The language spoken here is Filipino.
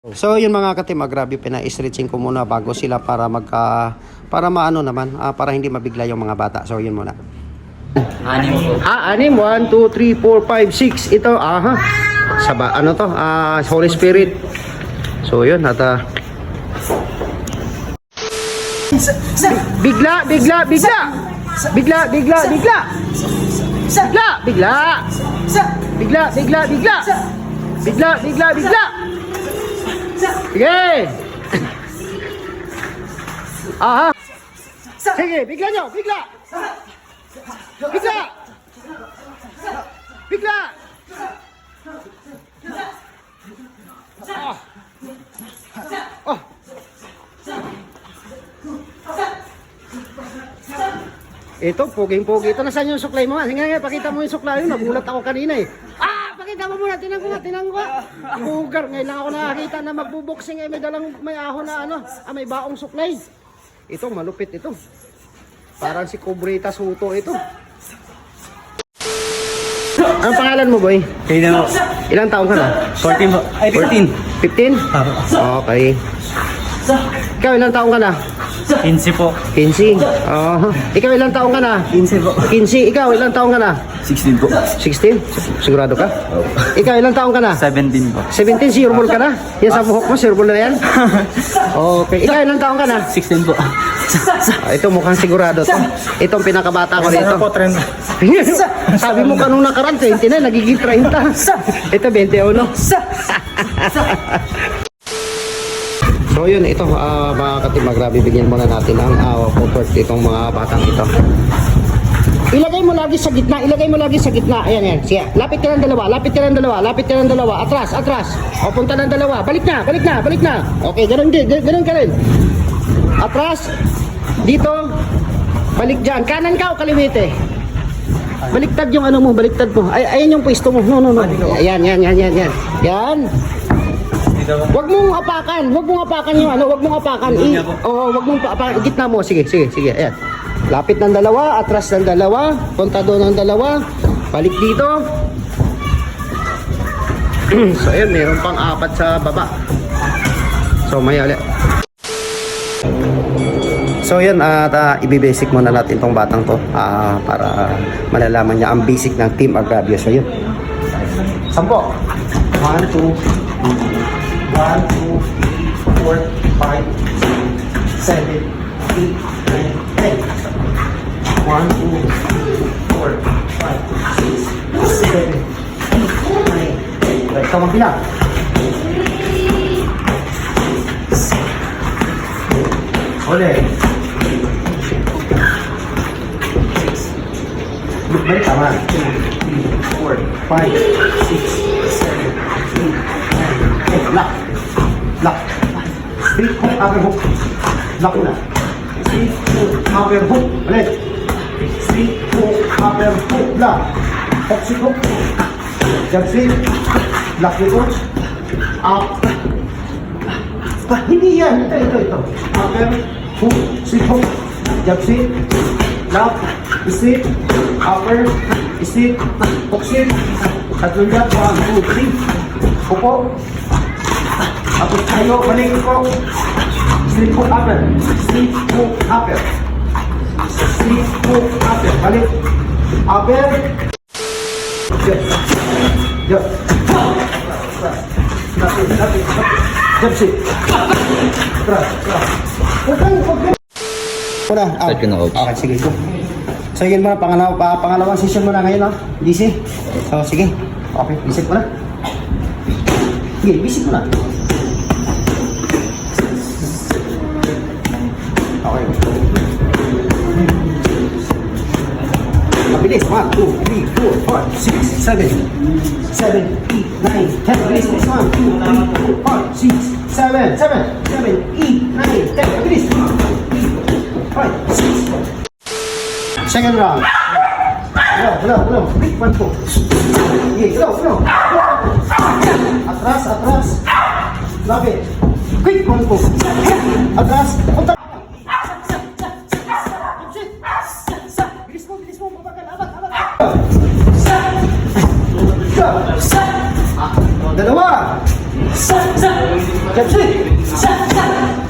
So yun mga katim, ah, grabe pina-stretching ko muna bago sila para magka para maano naman, ah, para hindi mabigla yung mga bata. So yun muna. Anim po. Ah, anim. 1, 2, 3, 4, 5, 6. Ito, aha. Saba, ano to? Ah, Holy Spirit. So yun, at ah, Bigla, bigla, bigla. Bigla, bigla, bigla. Bigla, bigla. Bigla, bigla, bigla. Bigla, bigla, bigla. Sige. Aha. Sige, bigla nyo, bigla. Bigla. Bigla. Ah. Oh. Ito, poging-pogi. Ito, nasaan yung suklay mo? Sige nga, pakita mo yung suklay. Nagulat ako kanina eh. Ah, mo muna. Tinang ko nga, tinang ko nga. Bugar. Ngayon lang ako nakakita na magbuboxing eh. May dalang, may ahon na ano. Ah, may baong suklay. Ito, malupit ito. Parang si Cobrita Suto ito. Anong pangalan mo, boy? Kayo na po. Ilang taong ka na? 14 po. Ay, 15. 15? Okay. Ikaw, ilang taong ka na? 15 po. 15. Oh. Ikaw, ilang taong ka na? 15 po. 15. Ikaw, ilang taong ka na? 16 po. 16? Sigurado ka? Ikaw, ilang taong ka na? 17 po. 17, sureball ka na? Yan sa buhok mo, sureball na yan? Okay. Ikaw, ilang taong ka na? 16 po. Ah, ito mukhang sigurado to. Itong pinakabata ko dito. po, trend. Sabi mo kanong nakaraan, 20 na, nagiging 30. Ito, 21. So yun, ito ah, mga katima, grabe bigyan muna natin ang uh, comfort itong mga batang ito. Ilagay mo lagi sa gitna, ilagay mo lagi sa gitna. Ayan, ayan. Sige, lapit ka ng dalawa, lapit ka ng dalawa, lapit ka ng dalawa. Atras, atras. O, punta ng dalawa. Balik na, balik na, balik na. Okay, ganun din, gan- ganun ka rin. Atras, dito, balik dyan. Kanan ka o kaliwete? Baliktad yung ano mo, baliktad mo. Ay, ayan yung pwesto mo. No, no, no. Ayan, yan, yan, yan, yan. Yan. Huwag mong apakan, huwag mong apakan yung ano, huwag mong apakan. I, oo, huwag mong apakan. Gitna mo, sige, sige, sige. Ayan. Lapit ng dalawa, atras ng dalawa, punta doon ng dalawa, balik dito. so, ayan, meron pang apat sa baba. So, may ulit. So yan, at uh, ibibasic muna natin tong batang to ah, para malalaman niya ang basic ng Team Agravio. So yun. Sampo. 1, 2, 1, 2, 3, 4, 5, 6, 7, 8, 9, 10. 1, 2, 4, 5, 6, 7, 8, 9, 10. Right, ikaw magbilang. Ulit. Balik tama. 2, 3, 4, 5, 6, 7, 8, 9, 10. Lock. Lock. Straight hook, upper hook. Lock na. Straight hook, upper hook. Ulit. Straight hook, upper hook. Lock. Hook, sit hook. Jump straight. Lock yung hook. Up. Hindi yan. Ito, ito, ito. Upper hook, sit hook. Jump straight. Lock. Sit. Upper. Sit. Hook, sit. Tatlong jump. One, two, three. Upo. Tapos tayo, balik ko. Sleep hook upper. Sleep hook upper. Sleep hook upper. Balik. Upper. Good. Good. Lapit, lapit, lapit. Jump sit. Tras, tras. Huwag kang, huwag kang. Una, ah. Ka na, coach. Okay, sige, go. So yun muna, pangalaw, pa, pangalawang session mo na ngayon, no? DC. So, sige. Okay, visit mo na. Sige, visit mo na. Mabilis. 1, 2, 3, 4, 5, 6, 7, 7, 8, 9, 10. Mabilis. 1, 2, 3, 4, 5, 6, 7, 7, 7, 8, 9, 10. Mabilis. 1, 2, 3, 4, 5, 6. Second round. Hello, hello, hello. Quick, one, two. Okay, hello, hello. Atras, atras. Lapit. Quick, one, two. Atras. Punta. Ah, Dalawa. Jump, swing. Sa, sa.